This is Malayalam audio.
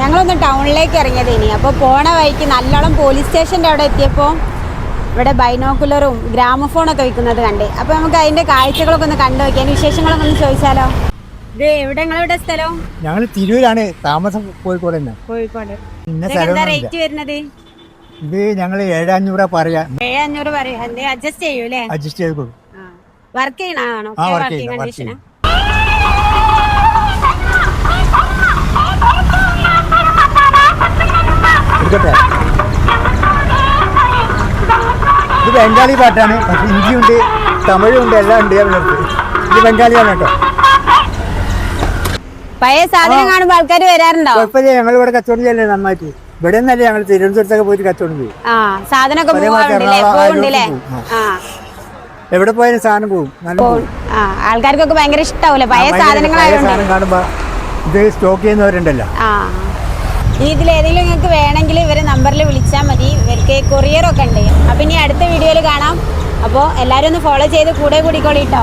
ഞങ്ങളൊന്ന് ടൗണിലേക്ക് ഇറങ്ങിയത് ഇനി. അപ്പോൾ പോണ വഴിക്ക് നല്ലോണം പോലീസ് സ്റ്റേഷന്റെ അവിടെ എത്തിയപ്പോൾ ഇവിടെ ബൈനോക്കുലറും ഗ്രാമഫോണൊക്കെ വിൽക്കുന്നത് കണ്ട്. അപ്പോൾ നമുക്ക് അതിന്റെ കാഴ്ചകളൊക്കെ ഒന്ന് കണ്ടു നോക്കി. അതിന്റെ വിശേഷങ്ങളൊക്കെ ഒന്ന് ചോദിച്ചാലോ? ഇത് എവിടെ? നിങ്ങളുടെ സ്ഥലം? ഞങ്ങൾ തിരൂരാണ്. താമസം കോഴിക്കോട് കോഴിക്കോട്. എന്താ റേറ്റ് വരുന്നത്? ഇത് ഞങ്ങൾ ഏഴഞ്ഞൂറാ പറയാ. ഏഴ് അഞ്ഞൂറ് പറയും അഡ്ജസ്റ്റ് ചെയ്യൂ അല്ലേ അഡ്ജസ്റ്റ് ചെയ്തോളൂ വർക്ക് ചെയ്യണാണോ ബംഗാളി പാട്ടാണ്. പക്ഷെ ഹിന്ദിയുണ്ട് തമിഴുണ്ട് എല്ലാം ഉണ്ട് ഇത് ബംഗാളിയാണ് കേട്ടോ. പഴയ സാധനം കാണുമ്പോൾ ആൾക്കാർ വരാറുണ്ടോ? കുഴപ്പമില്ല ഞങ്ങൾ ഇവിടെ കച്ചവടം ചെയ്യല്ലേ നന്നായിട്ട്. ഇവിടെ നിന്നല്ലേ ഞങ്ങൾ തിരുവനന്തപുരത്തൊക്കെ പോയിട്ട് കച്ചവടം ചെയ്യും. സാധനമൊക്കെ എവിടെ പോയാലും സാധനം പോകും. നല്ല ആൾക്കാർക്കൊക്കെ ഭയങ്കര ഇഷ്ടാവൂലെ? പഴയ സാധനം കാണുമ്പോ ഇത് സ്റ്റോക്ക് ചെയ്യുന്നവരുണ്ടല്ലോ. ഏതെങ്കിലും നിങ്ങൾക്ക് വേണമെങ്കിൽ ഇവരെ നമ്പറിൽ അപ്പോൾ എല്ലാവരും ഒന്ന് ഫോളോ ചെയ്ത് കൂടെ കൂടിക്കോളിട്ടോ